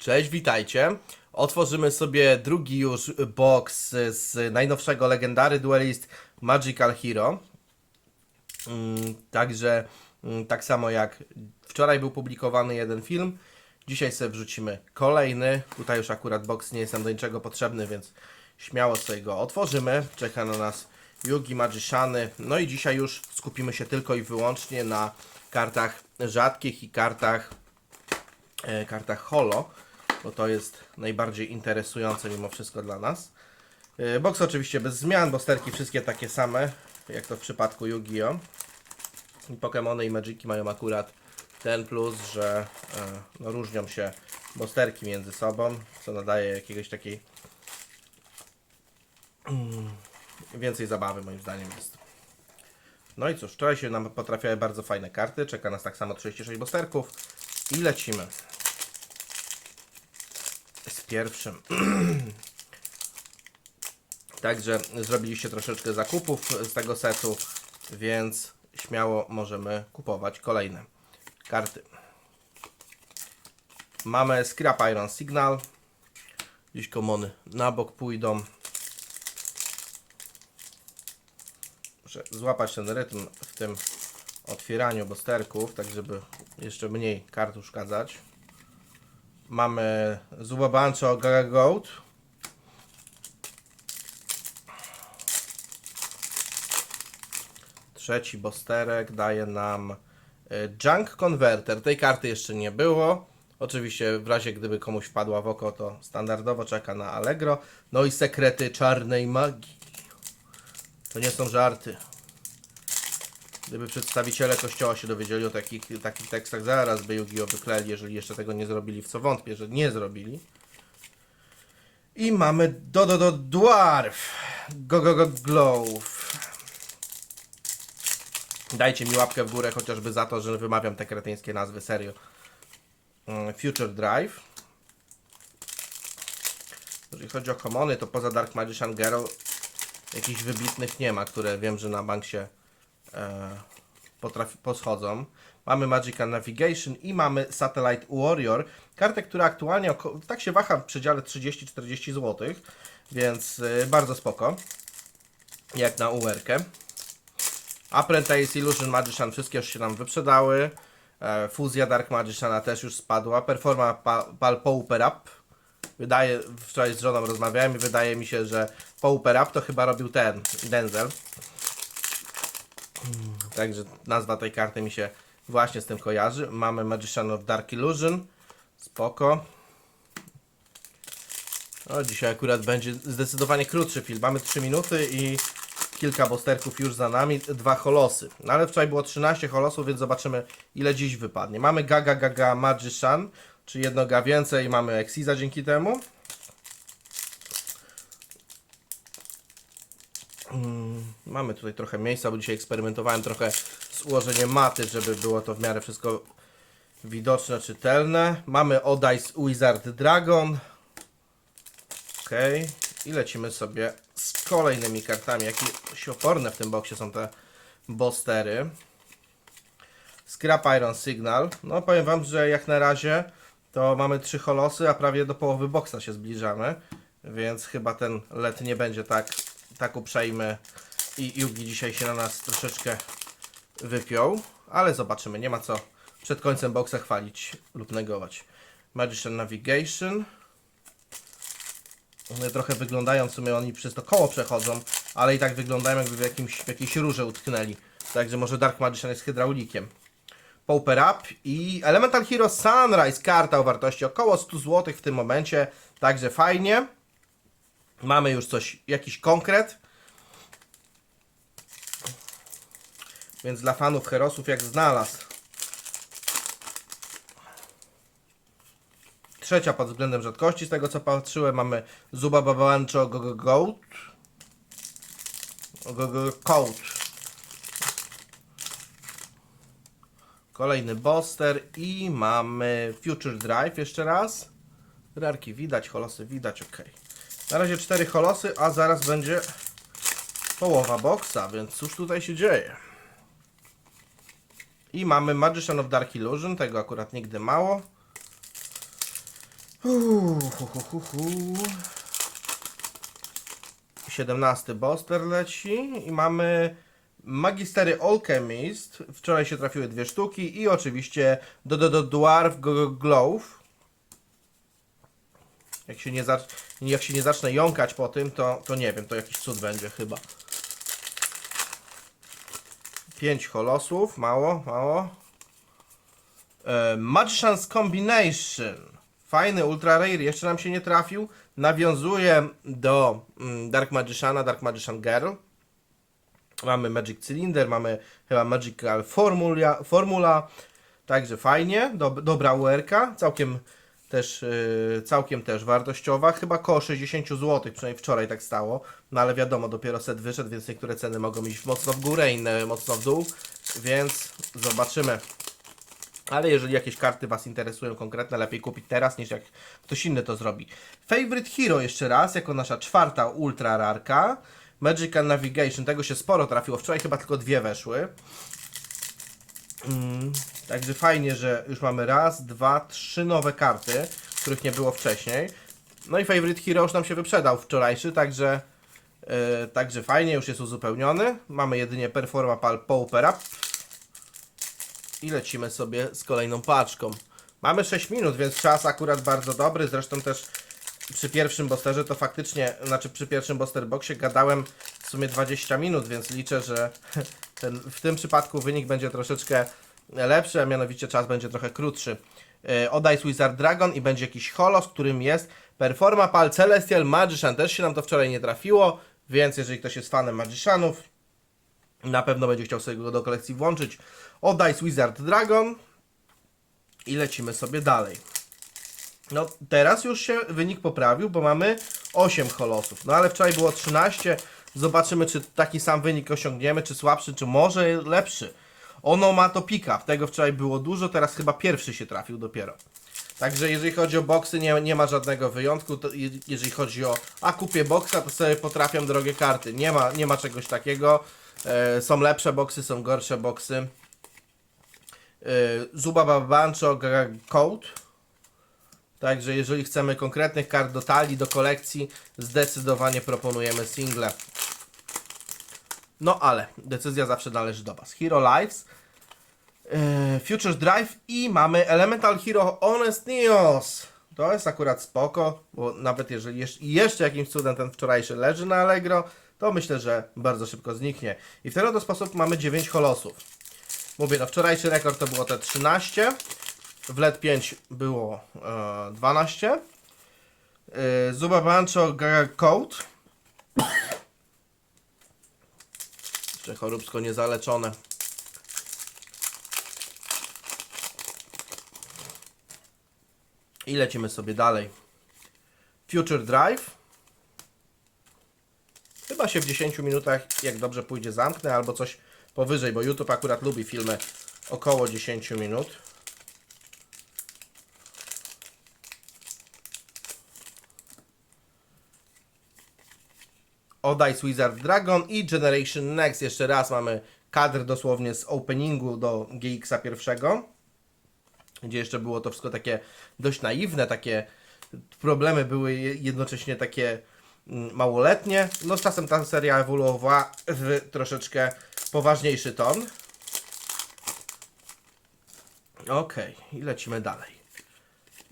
Cześć, witajcie. Otworzymy sobie drugi już box z najnowszego Legendary Duelist Magical Hero. Mm, Także mm, tak samo jak wczoraj był publikowany jeden film, dzisiaj sobie wrzucimy kolejny. Tutaj już akurat box nie jest nam do niczego potrzebny, więc śmiało sobie go otworzymy. Czeka na nas Yugi Magiciany. No i dzisiaj już skupimy się tylko i wyłącznie na kartach rzadkich i kartach e, kartach holo, bo to jest najbardziej interesujące mimo wszystko dla nas. E, Box oczywiście bez zmian, bo sterki wszystkie takie same, jak to w przypadku Yu-Gi-Oh! I Pokémony i Magiki mają akurat ten plus, że e, no, różnią się bosterki między sobą, co nadaje jakiegoś takiej mm, więcej zabawy moim zdaniem jest. No i cóż, wczoraj się nam potrafiały bardzo fajne karty, czeka nas tak samo 36 bosterków i lecimy pierwszym. Także zrobiliście troszeczkę zakupów z tego setu, więc śmiało możemy kupować kolejne karty. Mamy Scrap Iron Signal. Gdzieś komony na bok pójdą. Muszę złapać ten rytm w tym otwieraniu bosterków, tak żeby jeszcze mniej kart uszkadzać. Mamy Zubabancho Gaga Goat. Trzeci bosterek daje nam e, Junk Converter. Tej karty jeszcze nie było. Oczywiście w razie gdyby komuś wpadła w oko, to standardowo czeka na Allegro. No i sekrety czarnej magii. To nie są żarty. Gdyby przedstawiciele kościoła się dowiedzieli o takich, takich tekstach, zaraz by Yu-Gi-Oh! wykleli, jeżeli jeszcze tego nie zrobili, w co wątpię, że nie zrobili. I mamy do do do Dwarf. Go go go Glow. Dajcie mi łapkę w górę chociażby za to, że wymawiam te kretyńskie nazwy, serio. Mm, Future Drive. Jeżeli chodzi o komony, to poza Dark Magician Girl jakichś wybitnych nie ma, które wiem, że na bank się potrafi, poschodzą. Mamy Magical Navigation i mamy Satellite Warrior. Kartę, która aktualnie tak się waha w przedziale 30-40 zł, więc e, bardzo spoko. Jak na UR-kę. Apprentice, Illusion Magician, wszystkie już się nam wyprzedały. E, Fuzja Dark Magiciana też już spadła. Performa pa, Pal Pauper Up. Wydaje, wczoraj z żoną rozmawiałem i wydaje mi się, że Pauper Up to chyba robił ten, Denzel. Także nazwa tej karty mi się właśnie z tym kojarzy. Mamy Magician of Dark Illusion. Spoko. No, dzisiaj akurat będzie zdecydowanie krótszy film. Mamy 3 minuty i kilka bosterków już za nami, dwa holosy. No ale wczoraj było 13 holosów, więc zobaczymy ile dziś wypadnie. Mamy Gaga Gaga Magician, czy jednoga więcej, mamy Exiza dzięki temu. Mamy tutaj trochę miejsca, bo dzisiaj eksperymentowałem trochę z ułożeniem maty, żeby było to w miarę wszystko widoczne, czytelne. Mamy Odice Wizard Dragon. Ok. I lecimy sobie z kolejnymi kartami. Jakieś oporne w tym boksie są te bostery. Scrap Iron Signal. No powiem Wam, że jak na razie to mamy trzy holosy, a prawie do połowy boksa się zbliżamy. Więc chyba ten let nie będzie tak, tak uprzejmy i Yugi dzisiaj się na nas troszeczkę wypiął. Ale zobaczymy, nie ma co przed końcem boksa chwalić lub negować. Magician Navigation. One trochę wyglądają, w sumie oni przez to koło przechodzą, ale i tak wyglądają jakby w, jakimś, w jakiejś rurze utknęli. Także może Dark Magician jest hydraulikiem. Pauper Up i Elemental Hero Sunrise, karta o wartości około 100 zł w tym momencie, także fajnie. Mamy już coś, jakiś konkret. Więc dla fanów Herosów jak znalazł. Trzecia pod względem rzadkości, z tego co patrzyłem, mamy Zuba Babancho Gogo Goat. Gogo Coat. Kolejny Boster i mamy Future Drive jeszcze raz. Rarki widać, holosy widać, ok. Na razie cztery holosy, a zaraz będzie połowa boksa, więc cóż tutaj się dzieje? I mamy Magician of Dark Illusion, tego akurat nigdy mało. Uuu, hu, hu, hu, hu. 17 Boster leci i mamy Magistery Alchemist. Wczoraj się trafiły dwie sztuki i oczywiście do, do, do Dwarf Glove. Jak się, nie jak się nie zacznę jąkać po tym, to, to nie wiem, to jakiś cud będzie chyba. 5 holosów, mało, mało. E, Magician's Combination. Fajny Ultra Rare, jeszcze nam się nie trafił. Nawiązuje do mm, Dark Magiciana, Dark Magician Girl. Mamy Magic Cylinder, mamy chyba Magical Formula, formula także fajnie, dob, dobra URka, całkiem też, yy, całkiem też wartościowa, chyba koło 60 zł, przynajmniej wczoraj tak stało, no ale wiadomo, dopiero set wyszedł, więc niektóre ceny mogą iść mocno w górę, inne mocno w dół, więc zobaczymy. Ale jeżeli jakieś karty Was interesują konkretne, lepiej kupić teraz niż jak ktoś inny to zrobi. Favorite Hero jeszcze raz, jako nasza czwarta ultra rarka. Magical Navigation, tego się sporo trafiło. Wczoraj chyba tylko dwie weszły. Mm, także fajnie, że już mamy raz, dwa, trzy nowe karty, których nie było wcześniej. No i Favorite Hero już nam się wyprzedał wczorajszy, także, yy, także fajnie, już jest uzupełniony. Mamy jedynie Performa Pal Pauper Up i lecimy sobie z kolejną paczką. Mamy 6 minut, więc czas akurat bardzo dobry. Zresztą też przy pierwszym bosterze to faktycznie, znaczy przy pierwszym boster boxie gadałem w sumie 20 minut, więc liczę, że ten, w tym przypadku wynik będzie troszeczkę lepszy, a mianowicie czas będzie trochę krótszy. Yy, Odice Wizard Dragon i będzie jakiś holos, którym jest Performa Pal Celestial Magician. Też się nam to wczoraj nie trafiło, więc jeżeli ktoś jest fanem Magicianów, na pewno będzie chciał sobie go do kolekcji włączyć. O Dice Wizard Dragon. I lecimy sobie dalej. No teraz już się wynik poprawił, bo mamy 8 holosów. No ale wczoraj było 13. Zobaczymy, czy taki sam wynik osiągniemy, czy słabszy, czy może lepszy. Ono ma to pika. Tego wczoraj było dużo, teraz chyba pierwszy się trafił dopiero. Także jeżeli chodzi o boksy, nie, nie ma żadnego wyjątku. To, je- jeżeli chodzi o a kupię boksa, to sobie potrafią drogie karty. Nie ma, nie ma czegoś takiego. E, są lepsze boksy, są gorsze boksy. E, Zuba Bancho Code. Także jeżeli chcemy konkretnych kart do talii, do kolekcji, zdecydowanie proponujemy single. No ale decyzja zawsze należy do Was. Hero Lives, e, Futures Drive i mamy Elemental Hero Honest Neos. To jest akurat spoko, bo nawet jeżeli jeszcze jakimś cudem ten wczorajszy leży na Allegro, to myślę, że bardzo szybko zniknie. I w ten oto sposób mamy 9 holosów. Mówię, no wczorajszy rekord to było te 13, w LED 5 było e, 12, e, Zuba Bancho Gaga Code, jeszcze choróbsko niezaleczone. I lecimy sobie dalej. Future Drive. Chyba się w 10 minutach, jak dobrze pójdzie, zamknę, albo coś powyżej, bo YouTube akurat lubi filmy około 10 minut. Odice Wizard Dragon i Generation Next. Jeszcze raz mamy kadr dosłownie z openingu do GX-a pierwszego, gdzie jeszcze było to wszystko takie dość naiwne, takie problemy były je- jednocześnie takie mm, małoletnie. No z czasem ta seria ewoluowała w troszeczkę poważniejszy ton. Okej, i lecimy dalej.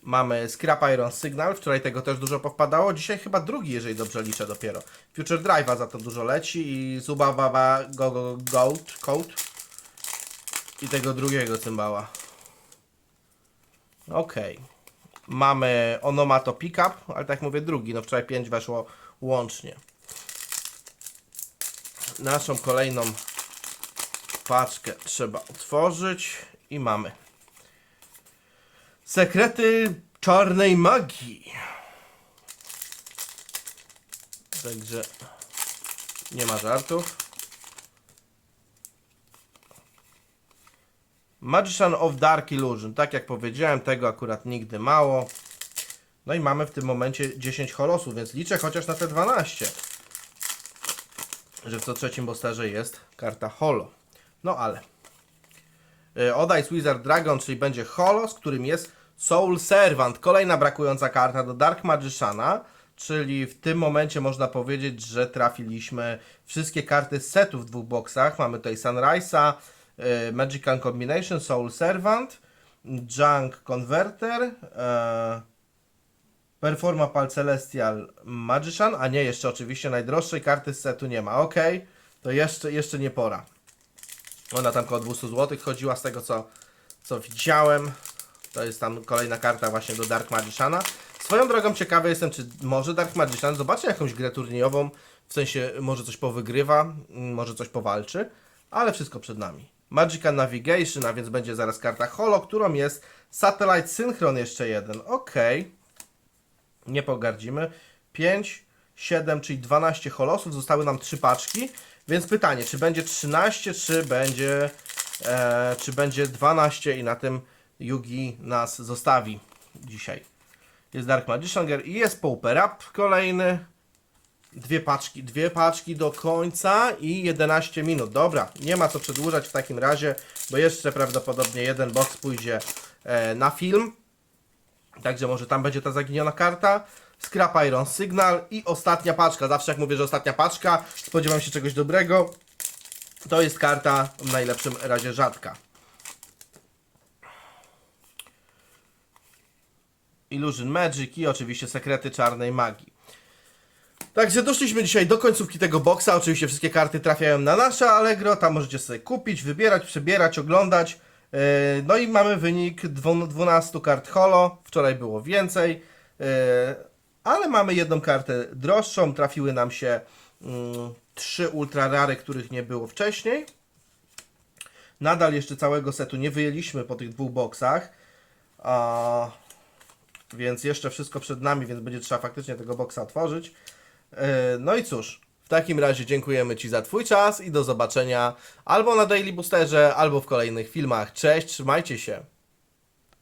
Mamy Scrap Iron Signal, wczoraj tego też dużo powpadało, dzisiaj chyba drugi, jeżeli dobrze liczę dopiero. Future Drive'a za to dużo leci i Zuba Baba Go Go Goat Code i tego drugiego cymbała. Okej. Mamy Onomato Pickup, ale tak mówię drugi, no wczoraj 5 weszło łącznie. Naszą kolejną paczkę trzeba otworzyć i mamy Sekrety czarnej magii. Także nie ma żartów. Magician of Dark Illusion. Tak jak powiedziałem, tego akurat nigdy mało. No i mamy w tym momencie 10 holosów, więc liczę chociaż na te 12. Że w co trzecim bosterze jest karta holo. No ale. Y, Odice Wizard Dragon, czyli będzie holos, którym jest Soul Servant, kolejna brakująca karta do Dark Magiciana, czyli w tym momencie można powiedzieć, że trafiliśmy wszystkie karty z setu w dwóch boksach. Mamy tutaj Sunrise'a, y, Magical Combination, Soul Servant, Junk Converter, e, Performa Pal Celestial Magician, a nie, jeszcze oczywiście najdroższej karty z setu nie ma. Ok, to jeszcze, jeszcze nie pora. Ona tam koło 200 zł chodziła z tego co, co widziałem. To jest tam kolejna karta właśnie do Dark Magiciana. Swoją drogą ciekawy jestem, czy może Dark Magician zobaczy jakąś grę turniejową, w sensie może coś powygrywa, mm, może coś powalczy, ale wszystko przed nami. Magical Navigation, a więc będzie zaraz karta Holo, którą jest Satellite Synchron jeszcze jeden. Okej. Nie pogardzimy. 5, 7, czyli 12 holosów. Zostały nam 3 paczki. Więc pytanie, czy będzie 13, czy będzie, e, czy będzie 12 i na tym Yugi nas zostawi dzisiaj. Jest Dark Magician Girl i jest Pauper Up kolejny. Dwie paczki, dwie paczki do końca i 11 minut. Dobra, nie ma co przedłużać w takim razie, bo jeszcze prawdopodobnie jeden box pójdzie e, na film. Także może tam będzie ta zaginiona karta. Scrap Iron Signal i ostatnia paczka. Zawsze jak mówię, że ostatnia paczka, spodziewam się czegoś dobrego. To jest karta w najlepszym razie rzadka. Illusion Magic i oczywiście sekrety czarnej magii. Także doszliśmy dzisiaj do końcówki tego boxa. Oczywiście wszystkie karty trafiają na nasze Allegro. Tam możecie sobie kupić, wybierać, przebierać, oglądać. Yy, No i mamy wynik dwu- 12 kart holo. Wczoraj było więcej. Yy, Ale mamy jedną kartę droższą. Trafiły nam się mm, trzy ultra rary, których nie było wcześniej. Nadal jeszcze całego setu nie wyjęliśmy po tych dwóch boksach. Więc jeszcze wszystko przed nami, więc będzie trzeba faktycznie tego boksa otworzyć. E, No i cóż, w takim razie dziękujemy Ci za Twój czas i do zobaczenia albo na Daily Boosterze, albo w kolejnych filmach. Cześć, trzymajcie się.